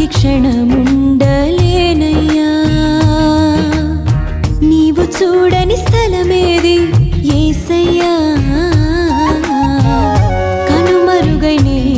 దాగి క్షణముండలేనయ్యా. నీవు చూడని స్థలమేది ఏసయ్యా. కనుమరుగైనే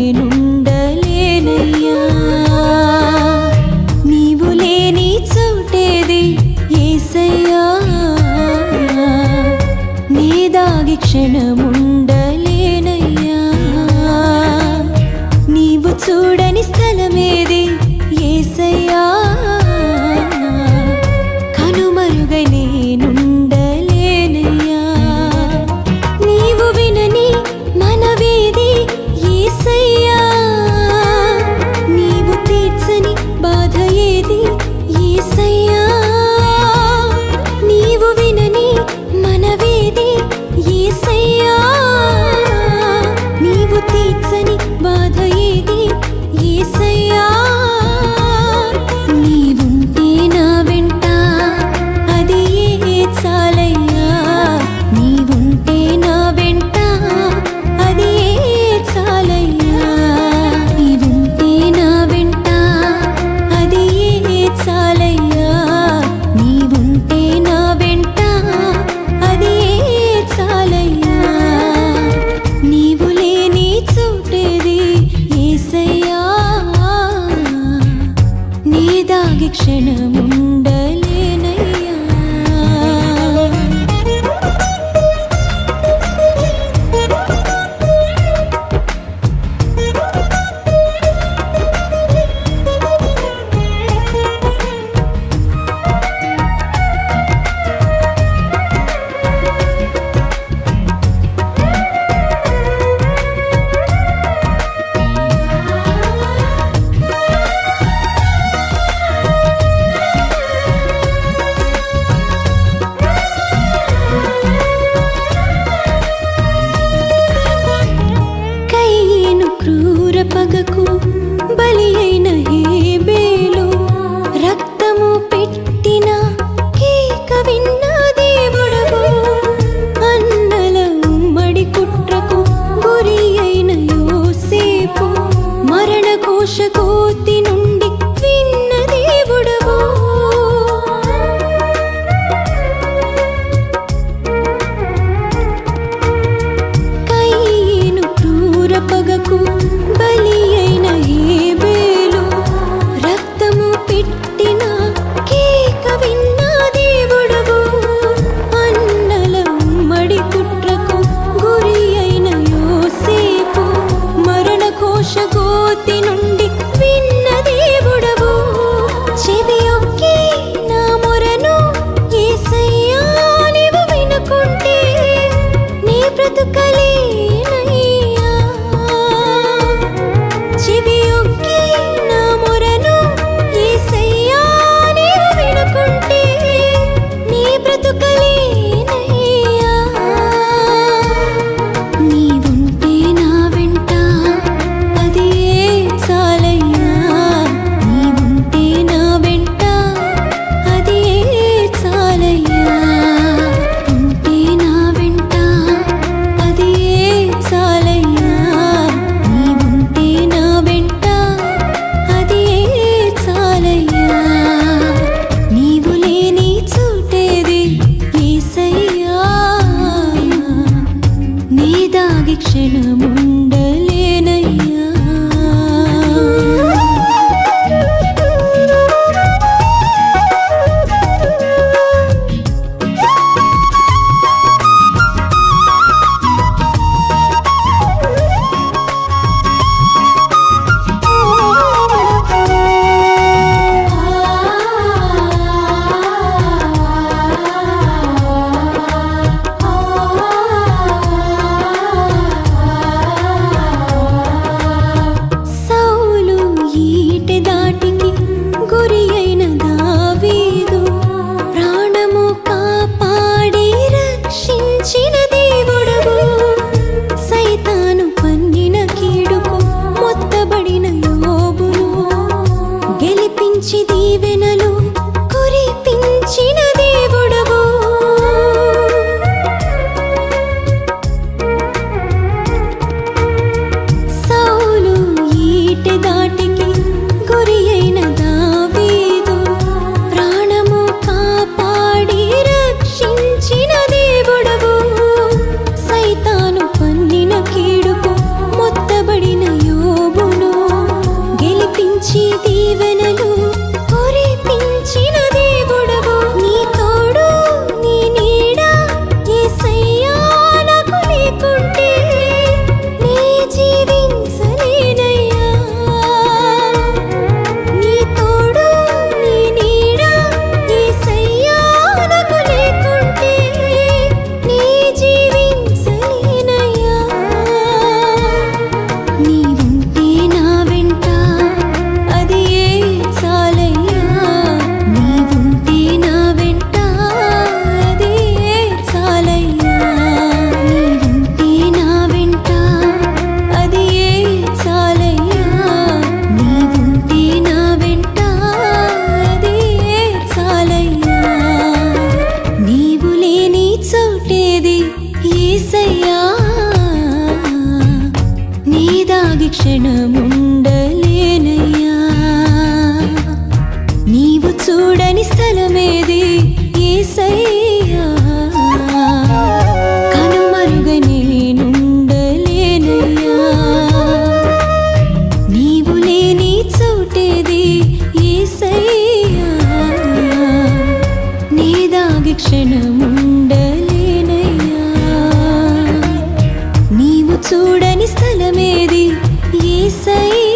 ఆగి క్షణముండలేనయ్యా. నీవు చూడని స్థలమేది? ఏసయ్యా.